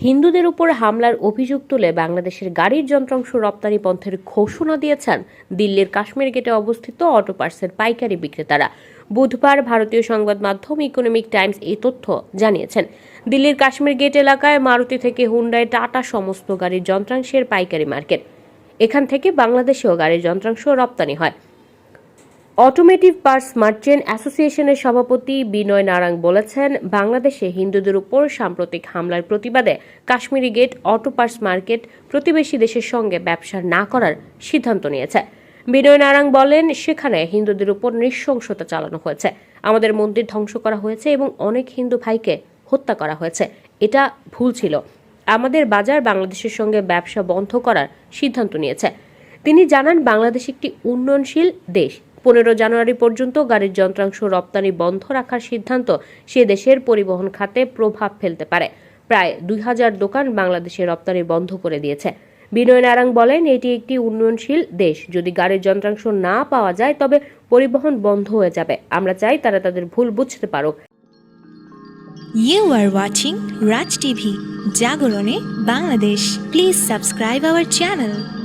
হিন্দুদের উপর হামলার অভিযোগ তুলে বাংলাদেশের গাড়ির যন্ত্রাংশ রপ্তানি পন্থের ঘোষণা দিয়েছেন দিল্লির কাশ্মীর গেটে অবস্থিত অটো পার্সের পাইকারি বিক্রেতারা। বুধবার ভারতীয় সংবাদ মাধ্যম ইকোনমিক টাইমস এই তথ্য জানিয়েছেন। দিল্লির কাশ্মীর গেট এলাকায় মারুতি থেকে হুন্ডাই টাটা সমস্ত গাড়ির যন্ত্রাংশের পাইকারি মার্কেট। এখান থেকে বাংলাদেশেও গাড়ির যন্ত্রাংশ রপ্তানি হয়। অটোমেটিভ পার্টস মার্চেন্ট অ্যাসোসিয়েশনের সভাপতি বিনয় নারাং বলেছেন, বাংলাদেশে হিন্দুদের উপর সাম্প্রতিক হামলার প্রতিবাদে Kashmiri gate auto parts market প্রতিবেশী দেশের সঙ্গে ব্যবসা না করার সিদ্ধান্ত নিয়েছে। বিনয় নারাং বলেন, সেখানে হিন্দুদের উপর নৃশংসতা চালানো হয়েছে। আমাদের মন্দির ধ্বংস করা হয়েছে এবং অনেক হিন্দু ভাইকে হত্যা করা হয়েছে। এটা ভুল ছিল। আমাদের বাজার বাংলাদেশের সঙ্গে ব্যবসা বন্ধ করার সিদ্ধান্ত নিয়েছে। তিনি জানান, বাংলাদেশ একটি উন্নয়নশীল দেশ। পনেরো জানুয়ারি পর্যন্ত গাড়ির যন্ত্রাংশ রপ্তানি বন্ধ রাখার সিদ্ধান্ত সে দেশের পরিবহন খাতে প্রভাব ফেলতে পারে। প্রায় দুই হাজার দোকান বাংলাদেশে রপ্তানি বন্ধ করে দিয়েছে। বিনয় নারাং বলেন, এটি একটি উন্নয়নশীল দেশ। যদি গাড়ির যন্ত্রাংশ না পাওয়া যায়, তবে পরিবহন বন্ধ হয়ে যাবে। আমরা চাই তারা তাদের ভুল বুঝতে পারুক। You are watching Raj TV জাগরণে Bangladesh please subscribe our channel.